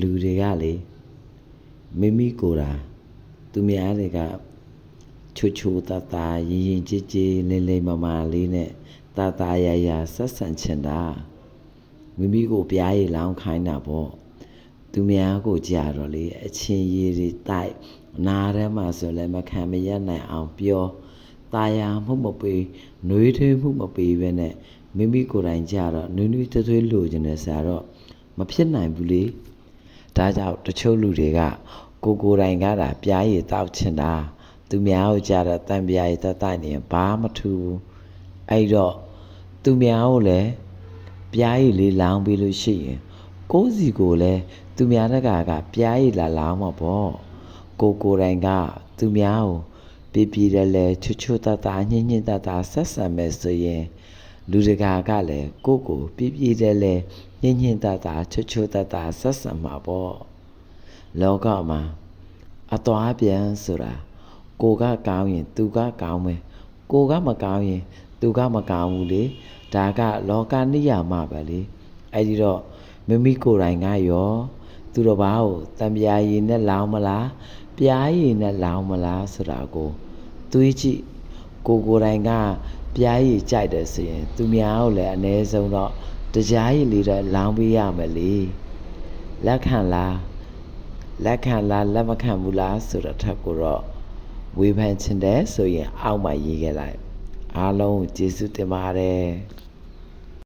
လူတွေကလေမိမိကိုယ်တာသူများတွေကချိုချိုတာတာရင်ရင်ကြည်ကြည်လိမ့်လိမ့်မမာလေးနဲ့တာတာရရဆက်ဆံချင်တာမိမိကိုပြားရည်လောင်းခိုင်းတာပေါ့သူများကိုကြတော့လေအချင်းရည်တွေတိုက်နားထဲမှာဆိုလည်းမခံမရနိုင်အောင်ပြောตาယာမှုမပေးနှွေးထွေးမှုမပေးပဲနဲ့မိမိကိုယ်တိုင်ကြတော့နွေးနွေးထွေးထွေးလိုချင်တယ်ဆရာတော့မဖြစ်နိုင်ဘူးလေ ဒါကြောင့်တချို့လူတွေကကိုကိုယ်တိုင်ကတာပြားရည်တောက်ချင်တာသူများကိုကြတော့တန်ပြားရည်တက်တိုက်နေရင်ဘာမှမထူဘူးအဲ့တော့သူများကိုလည်းပြားရည်လေးလောင်းပေးလို့ရှိရင်ကိုယ်စီကိုလည်းသူများတကာကပြားရည်လာလောင်းမှာပေါ့ကိုကိုယ်တိုင်ကသူများကိုပြပြတယ်လဲချွတ်ချွတ်တတညင်ညင်တတဆက်ဆံမဲ့ဆိုရင် လူတကာကလည်းကိုယ့်ကိုပြပြတယ်လဲညင်ညင်တတချွတ်ချွတ်တတဆက်ဆံမှာပေါ့လောကမှာအသွားပြန်ဆိုတာကိုကကောင်းရင် သူကကောင်းမယ်ကိုကမကောင်းရင် သူကမကောင်းဘူးလေဒါကလောကနိယာမပဲလေအဲ့ဒီတော့မိမိကိုယ်တိုင်ကရောသူတော်ဘာကိုတံပြာရည်နဲ့လောင်းမလားပြားရည်နဲ့လောင်းမလားဆိုတာကိုတွေးကြည့်ကိုကိုယ်တိုင်က ပြားရည်ကြိုက်တယ်ဆိုရင် သူများကိုလည်းအ ਨੇ ဆုံးတော့တရားရည်လေးတော့လောင်းပေးရမယ်လေလက်ခံလားလက်ခံလားလက်မခံဘူးလားဆိုတော့ထပ်ကိုတော့ဝေဖန်ချင်တယ်ဆိုရင်အောက်မှာရေးခဲ့လိုက်အားလုံးကိုကျေးဇူးတင်ပါတယ်